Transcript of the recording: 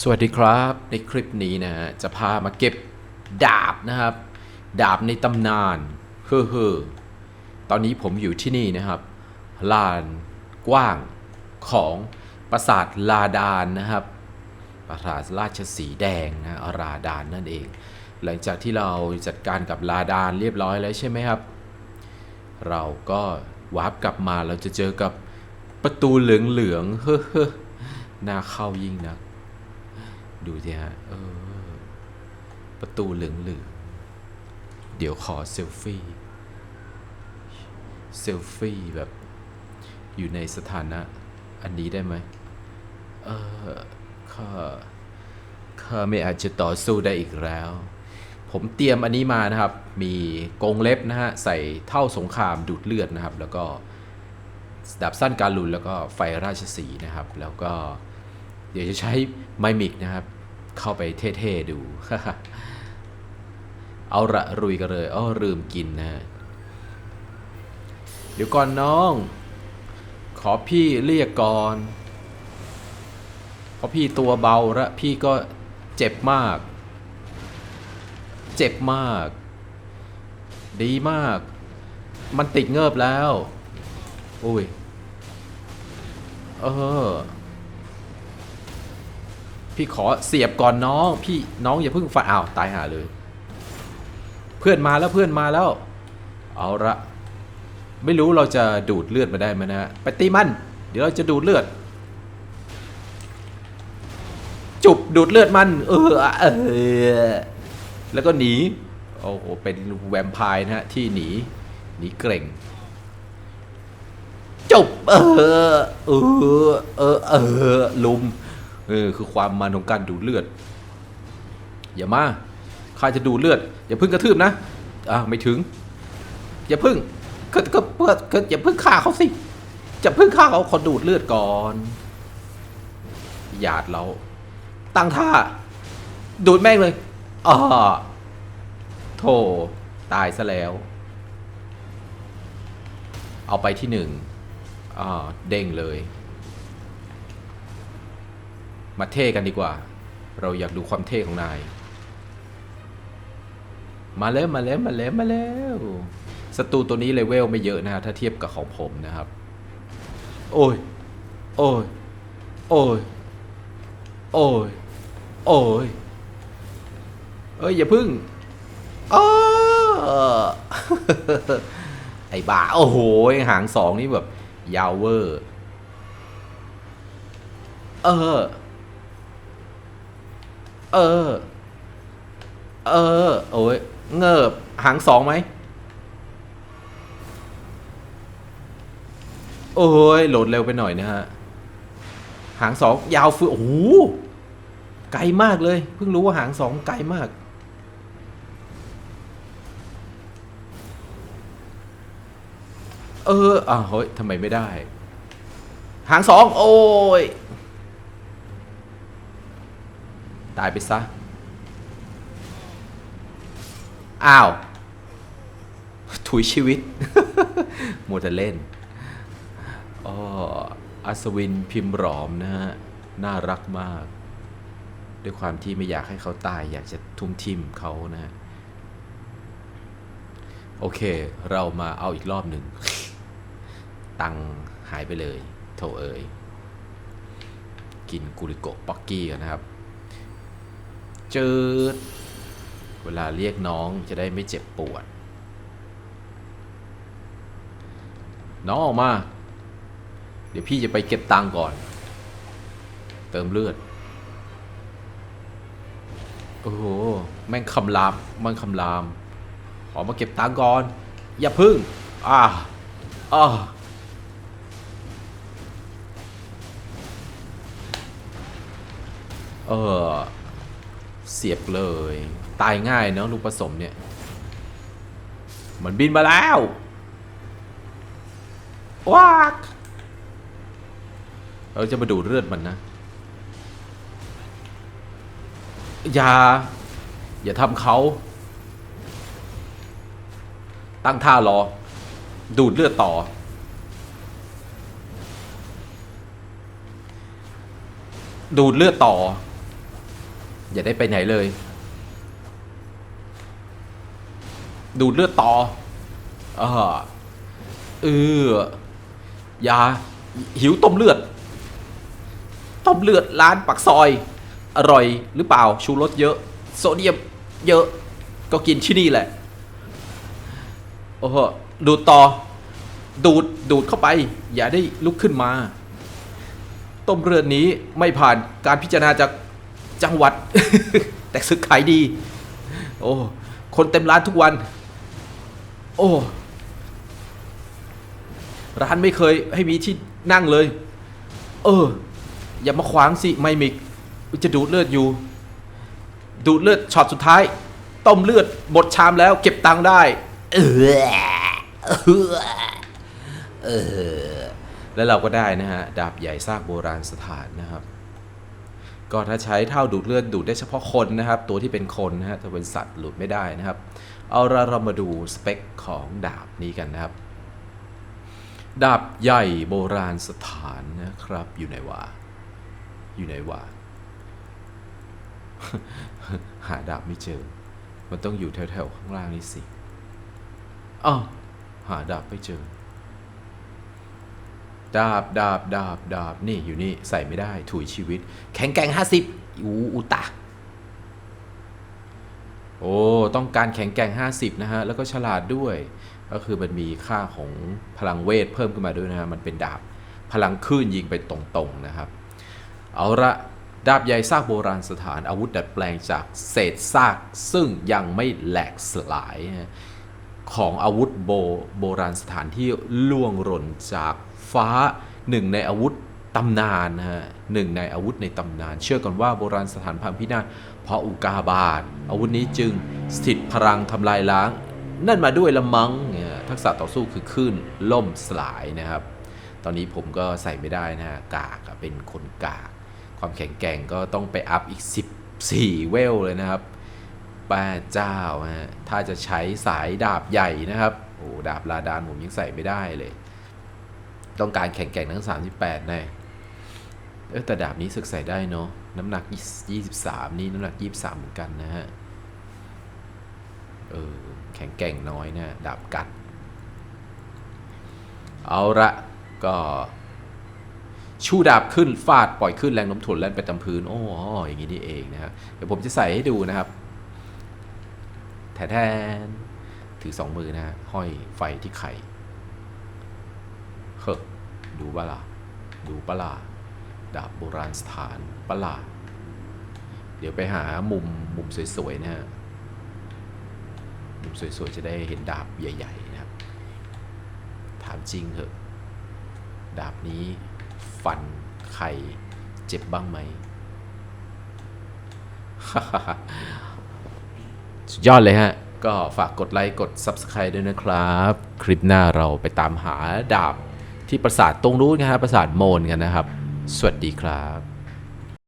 สวัสดีครับในคลิปนี้นะฮะจะพามาเก็บดาบนะครับ ดาบในตำนานเฮ้อเฮอตอนนี้ผมอยู่ที่นี่นะครับ ลานกว้างของปราสาทลาดานนะครับ ปราสาทราชสีแดงนะราดานนั่นเอง หลังจากที่เราจัดการกับลาดานเรียบร้อยแล้วใช่ไหมครับ เราก็วาร์ปกลับมาเราจะเจอกับประตูเหลืองๆเฮ้อเฮ้อน่าเข้ายิ่งนัก ดูสิฮะเออ ประตูเหลืองเหลืองๆเดี๋ยวขอเซลฟี่เซลฟี่แบบอยู่ในสถานะอันนี้ได้ไหมเออข้าข้าไม่อาจจะต่อสู้ได้อีกแล้ว ผมเตรียมอันนี้มานะครับ มีกรงเล็บนะฮะ ใส่เท่าสงครามดูดเลือดนะครับ แล้วก็ดาบสั้นการลุนแล้วก็ไฟราชสีนะครับ แล้วก็ เดี๋ยวจะใช้ไมมิกนะครับ เข้าไปเท่ๆดู เอาละรุยกันเลยอ้อลืมกินนะเดี๋ยวก่อนน้อง ขอพี่เรียกก่อนเพราะพี่ตัวเบาแล้วพี่ก็เจ็บมาก เจ็บมาก ดีมาก มันติดเงิบแล้ว อุ้ย เออ พี่ขอเสียบก่อนน้อง พี่น้องอย่าเพิ่งฝันอ้าวตายหาเลย เพื่อนมาแล้วเพื่อนมาแล้ว เอาละไม่รู้เราจะดูดเลือดมาได้ไหมนะฮะไปตีมัน เดี๋ยวเราจะดูดเลือด จุบดูดเลือดมัน เออเออแล้วก็หนีโอ้โหเป็นแวมไพร์นะฮะที่หนีหนีเกร่งจบเออเออเออเออลุม เออคือความมันของการดูดเลือด อย่ามาใครจะดูดเลือด อย่าพึ่งกระทืบนะอ่าไม่ถึง อย่าพึ่งก็ก็เพื่อก็อย่าพึ่งฆ่าเขาสิจะพึ่งฆ่าเขาขอดูดเลือดก่อนหยาดเรา ตั้งท่า ดูดแม่งเลยอ่าโธ่ตายซะแล้ว เอาไปที่หนึ่งอ่าเด้งเลย มาเท่กันดีกว่า เราอยากดูความเท่ของนาย มาแล้วมาแล้วมาแล้วมาแล้วศัตรูตัวนี้เลเวลไม่เยอะนะฮะถ้าเทียบกับของผมนะครับ โอ้ย โอ้ย โอ้ย โอ้ย โอ้ย เอ้ยอย่าพึ่งอ้อไอ้บ้า โอ้โห หางสองนี่แบบ ยาวเวอร์ เออ เออ เออ โอ้ยเงิบหางสองไหม โอ้ย โหลดเร็วไปหน่อยนะฮะ หางสองยาวฟืโอ้โห ไกลมากเลย เพิ่งรู้ว่าหางสองไกลมาก เอออ่าเฮ้ยทำไมไม่ได้ หางสอง โอ้ย ตายไปซะ อ้าว ถุยชีวิตมัวแต่เล่นอ๋ออัศวินพิมพ์หรอมนะฮะ น่ารักมาก ด้วยความที่ไม่อยากให้เขาตาย อยากจะทุ่มทิมเขานะฮะโอเค เรามาเอาอีกรอบหนึ่ง ตังหายไปเลย โถเอ๋ยกินกุริโกะป๊อกกี้กันนะครับ จืด เวลาเรียกน้องจะได้ไม่เจ็บปวด น้องออกมา เดี๋ยวพี่จะไปเก็บตังก่อน เติมเลือด โอ้โห แม่งคำรามแมันคำราม ขอมาเก็บตังก่อน อย่าพึ่ง อ่าอ่าเออ เสียบเลย ตายง่ายเนาะลูกผสมเนี่ย มันบินมาแล้วว้ากเราจะมาดูดเลือดมันนะ อย่า อย่าทำเขา ตั้งท่ารอ ดูดเลือดต่อ ดูดเลือดต่อ อย่าได้ไปไหนเลย ดูดเลือดต่อเออเออยาหิวต้มเลือด ต้มเลือดร้านปักซอย อร่อยหรือเปล่า ชูรสเยอะ โซเดียมเยอะ ก็กินที่นี่แหละ โอ้โห ดูดต่อ ดูด ดูดเข้าไป อย่าได้ลุกขึ้นมา ต้มเลือดนี้ไม่ผ่านการพิจารณาจาก จังหวัด แต่สึกขายดี โอ้คนเต็มร้านทุกวัน โอ้ร้านไม่เคยให้มีที่นั่งเลย เออ อย่ามาขวางสิไม่มิกจะดูดเลือดอยู่ ดูดเลือดช็อตสุดท้าย ต้มเลือดบดชามแล้ว เก็บตังค์ได้ เออเออแล้วเราก็ได้นะฮะ ดาบใหญ่ซากโบราณสถานนะครับ ก็ถ้าใช้เท่าดูดเลือดดูดได้เฉพาะคนนะครับ ตัวที่เป็นคนนะฮะถ้าเป็นสัตว์ดูดไม่ได้นะครับ เอาละเรามาดูสเปคของดาบนี้กันนะครับ ดาบใหญ่โบราณสถานนะครับ อยู่ไหนวะอยู่ไหนวะหาดาบไม่เจอ มันต้องอยู่แถวๆข้างล่างนี่สิอ้าวหาดาบไม่เจอ ดาบดาบดาบดาบนี่อยู่นี่ใส่ไม่ได้ถุยชีวิต แข็งแกร่งห้าสิบอูอูตะโอ้ต้องการแข็งแกร่ง50 นะฮะ แล้วก็ฉลาดด้วย ก็คือมันมีค่าของพลังเวทเพิ่มขึ้นมาด้วยนะฮะ มันเป็นดาบพลังคลื่นยิงไปตรงๆนะครับ เอาละดาบใหญ่ซากโบราณสถานอาวุธดัดแปลงจากเศษซากซึ่งยังไม่แหลกสลายนะ ของอาวุธโบโบราณสถานที่ล่วงหล่นจากฟ้าหนึ่งในอาวุธตำนานนะฮะหนึ่งในอาวุธในตำนาน เชื่อกันว่าโบราณสถานพังพินาศเพราะอุกาบาตอาวุธนี้จึงสถิตพลังทำลายล้าง นั่นมาด้วยละมังทักษะต่อสู้คือคลื่นล่มสลายนะครับ ตอนนี้ผมก็ใส่ไม่ได้นะฮะกากเป็นคนกาก ความแข็งแกร่งก็ต้องไปอัพอีก 14 เวลเลยนะครับ ป้าเจ้าฮะถ้าจะใช้สายดาบใหญ่นะครับโอ้ดาบลาดานผมยังใส่ไม่ได้เลย ต้องการแข็งแก่งทั้ง 38แน่เออแต่ดาบนี้ศึกใส่ได้เนาะน้ำหนัก 23 นี่น้ำหนัก 23 เหมือนกันนะฮะเออแข็งแกร่งน้อยนะดาบกัด เอาละก็ชูดาบขึ้นฟาดปล่อยขึ้นแรงน้มถ่วงแล่นไปตามพื้นโอ้อย่างนี้นี่เองนะครับเดี๋ยวผมจะใส่ให้ดูนะครับ แทนแทนถือสองมือนะห้อยไฟที่ไข่เฮ้ดูปะล่ะดูปะล่ะดาบโบราณสถานปะล่ะเดี๋ยวไปหามุมมุมสวยๆนะฮะมุมสวยๆจะได้เห็นดาบใหญ่ๆนะครับ ถามจริงเถอะดาบนี้ฟันใครเจ็บบ้างไหม สุดยอดเลยฮะ ก็ฝากกดไลค์กด Subscribe ด้วยนะครับ คลิปหน้าเราไปตามหาดาบที่ปราสาทตรงนู้นนะฮะปราสาทโมนกันนะครับ สวัสดีครับ